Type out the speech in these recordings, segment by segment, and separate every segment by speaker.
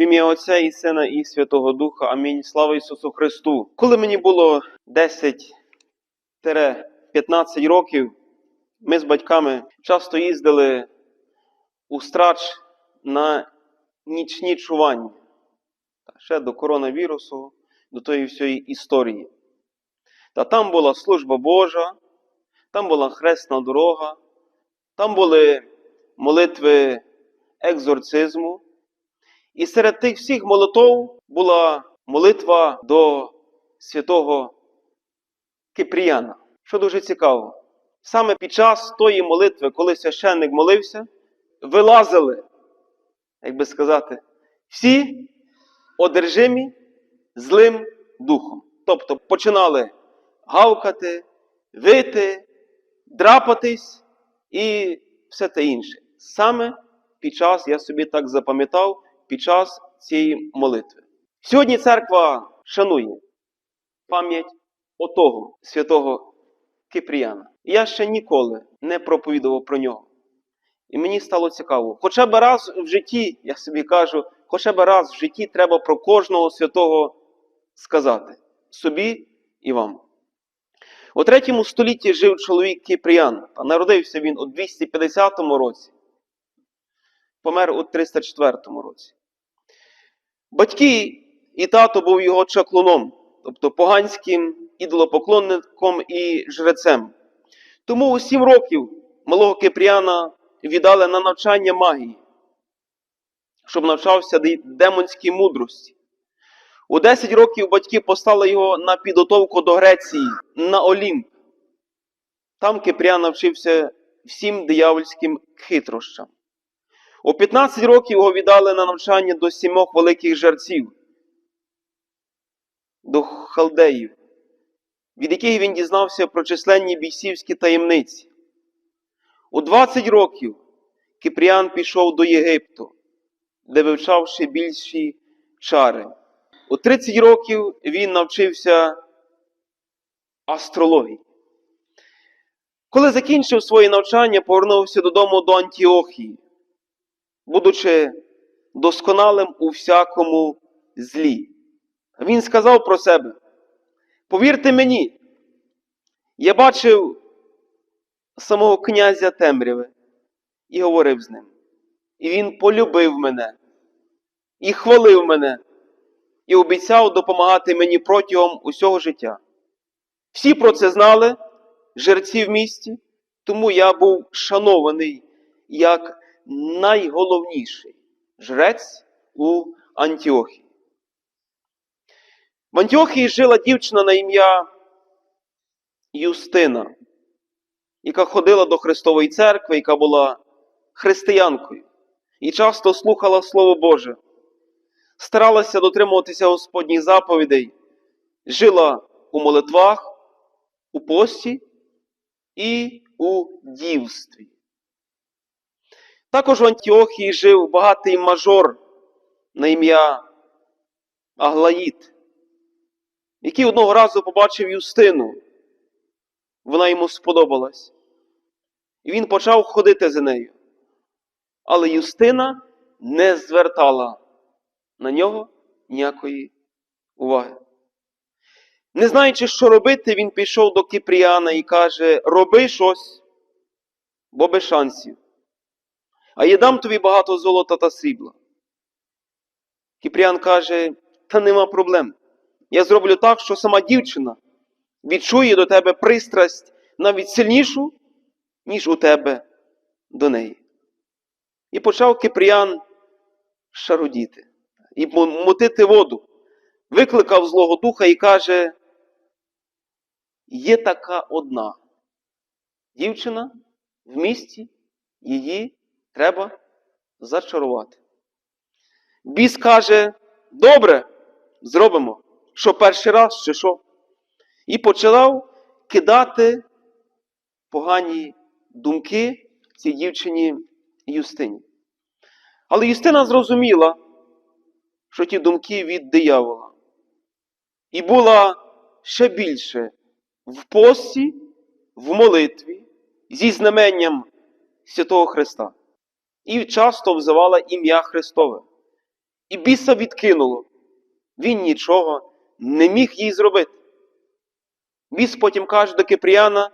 Speaker 1: В ім'я Отця і Сина і Святого Духа. Амінь. Слава Ісусу Христу. Коли мені було 10-15 років, ми з батьками часто їздили у страч на нічні чування. Ще до коронавірусу, до тої всієї історії. Та там була служба Божа, там була хресна дорога, там були молитви екзорцизму. І серед тих всіх молитов була молитва до святого Кипріяна. Що дуже цікаво, саме під час тої молитви, коли священник молився, вилазили, як би сказати, всі одержимі злим духом. Тобто починали гавкати, вити, драпатись і все те інше. Саме під час, я собі так запам'ятав, під час цієї молитви. Сьогодні церква шанує пам'ять отого святого Кипріяна. Я ще ніколи не проповідував про нього. І мені стало цікаво. Хоча б раз в житті, я собі кажу, хоча б раз в житті треба про кожного святого сказати собі і вам. У третьому столітті жив чоловік Кипріян, а народився він у 250 році, помер у 304 році. Батьки і тато був його чаклуном, тобто поганським ідолопоклонником і жрецем. Тому у сім років малого Кипріяна віддали на навчання магії, щоб навчався демонській мудрості. У 10 років батьки послали його на підготовку до Греції, на Олімп. Там Кипріан навчився всім диявольським хитрощам. У 15 років його віддали на навчання до сімох великих жерців, до халдеїв, від яких він дізнався про численні бійсівські таємниці. У 20 років Кипріан пішов до Єгипту, де вивчав ще більші чари. У 30 років він навчився астрології. Коли закінчив своє навчання, повернувся додому до Антіохії, будучи досконалим у всякому злі. Він сказав про себе: повірте мені, я бачив самого князя темряви і говорив з ним. І він полюбив мене і хвалив мене, і обіцяв допомагати мені протягом усього життя. Всі про це знали, жерці в місті, тому я був шанований як найголовніший жрець у Антіохії. В Антіохії жила дівчина на ім'я Юстина, яка ходила до Христової церкви, яка була християнкою і часто слухала Слово Боже, старалася дотримуватися Господніх заповідей, жила у молитвах, у пості і у дівстві. Також в Антіохії жив багатий мажор на ім'я Аглаїд, який одного разу побачив Юстину. Вона йому сподобалась. І він почав ходити за нею. Але Юстина не звертала на нього ніякої уваги. Не знаючи, що робити, він пішов до Кіпріана і каже: Роби щось, бо без шансів. А я дам тобі багато золота та срібла. Кіпріан каже: Та нема проблем. Я зроблю так, що сама дівчина відчує до тебе пристрасть навіть сильнішу, ніж у тебе до неї. І почав Кипріан шарудіти і мутити воду. Викликав Злого Духа і каже: є така одна дівчина в місті, її треба зачарувати. Біс каже: добре, зробимо, що перший раз, чи що. І почав кидати погані думки цій дівчині Юстині. Але Юстина зрозуміла, що ті думки від диявола. І була ще більше в пості, в молитві, зі знаменням Святого Христа. І часто взивала ім'я Христове. і біса відкинуло. Він нічого не міг їй зробити. Біс потім каже до Кипріяна,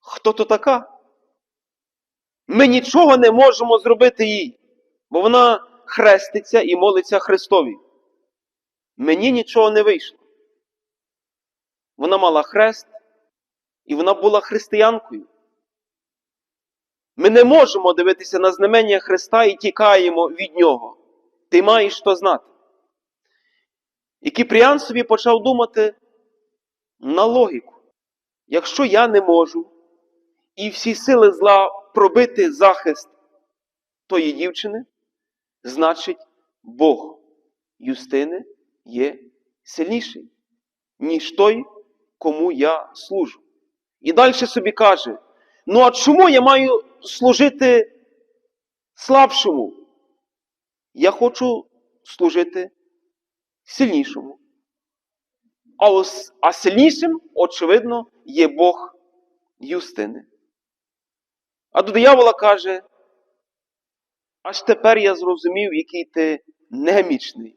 Speaker 1: хто то така? Ми нічого не можемо зробити їй, бо вона хреститься і молиться Христові. Мені нічого не вийшло. Вона мала хрест, і вона була християнкою. Ми не можемо дивитися на знамення Христа і тікаємо від Нього. Ти маєш то знати. І Кіпріан собі почав думати на логіку. Якщо я не можу і всі сили зла пробити захист тої дівчини, значить Бог Юстини є сильніший, ніж той, кому я служу. І далі собі каже: ну а чому я маю служити слабшому? Я хочу служити сильнішому. А, ос, а сильнішим, очевидно, є Бог Юстини. А до диявола каже, аж тепер я зрозумів, який ти немічний.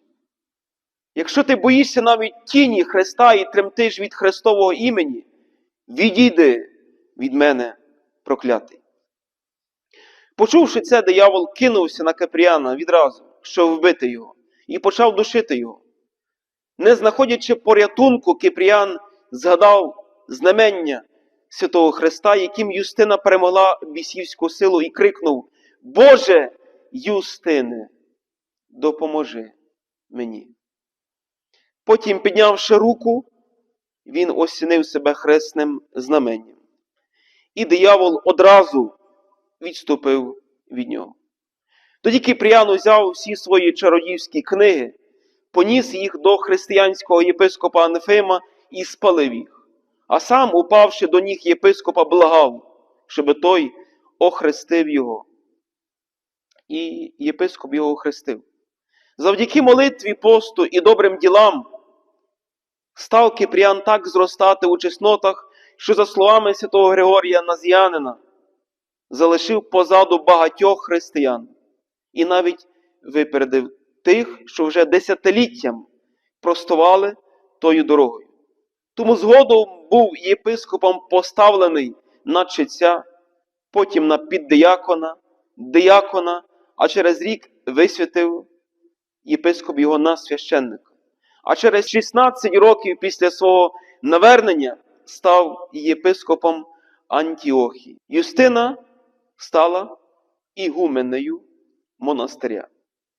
Speaker 1: Якщо ти боїшся навіть тіні Христа і тремтиш від Христового імені, відійди від мене, проклятий. Почувши це, диявол кинувся на Капріана відразу, щоб вбити його, і почав душити його. Не знаходячи порятунку, Кипріан згадав знамення святого Христа, яким Юстина перемогла бісівську силу і крикнув: Боже Юстине, допоможи мені. Потім, піднявши руку, він осінив себе хресним знаменням. І диявол одразу відступив від нього. Тоді Кіпріан узяв всі свої чародівські книги, поніс їх до християнського єпископа Анефима і спалив їх, а сам, упавши до ніг єпископа, благав, щоб той охрестив його. І єпископ його охрестив. Завдяки молитві, посту і добрим ділам став Кипріан так зростати у чеснотах, що, за словами святого Григорія Назіянина, залишив позаду багатьох християн і навіть випередив тих, що вже десятиліттям простували тою дорогою. Тому згодом був єпископом поставлений на чеця, потім на піддиякона, диякона, а через рік висвятив єпископ його на священника. А через 16 років після свого навернення став єпископом Антіохії. Юстина стала ігуменею монастиря.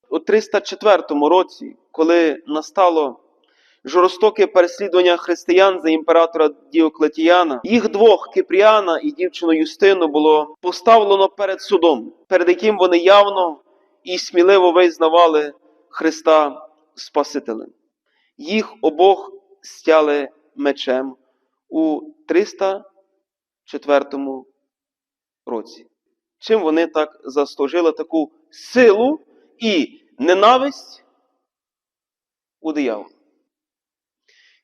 Speaker 1: У 304 році, коли настало жорстоке переслідування християн за імператора Діоклетіяна, їх двох Кипріана і дівчину Юстину було поставлено перед судом, перед яким вони явно і сміливо визнавали Христа Спасителем. Їх обох стяли мечем у 304 році. Чим вони так заслужили таку силу і ненависть у диявола?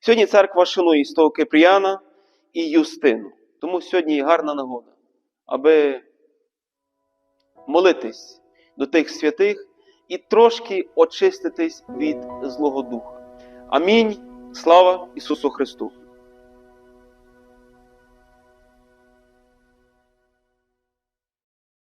Speaker 1: Сьогодні церква шанує того Кипріяна і Юстину. Тому сьогодні гарна нагода, аби молитись до тих святих і трошки очиститись від Злого Духа. Амінь. Слава Ісусу Христу!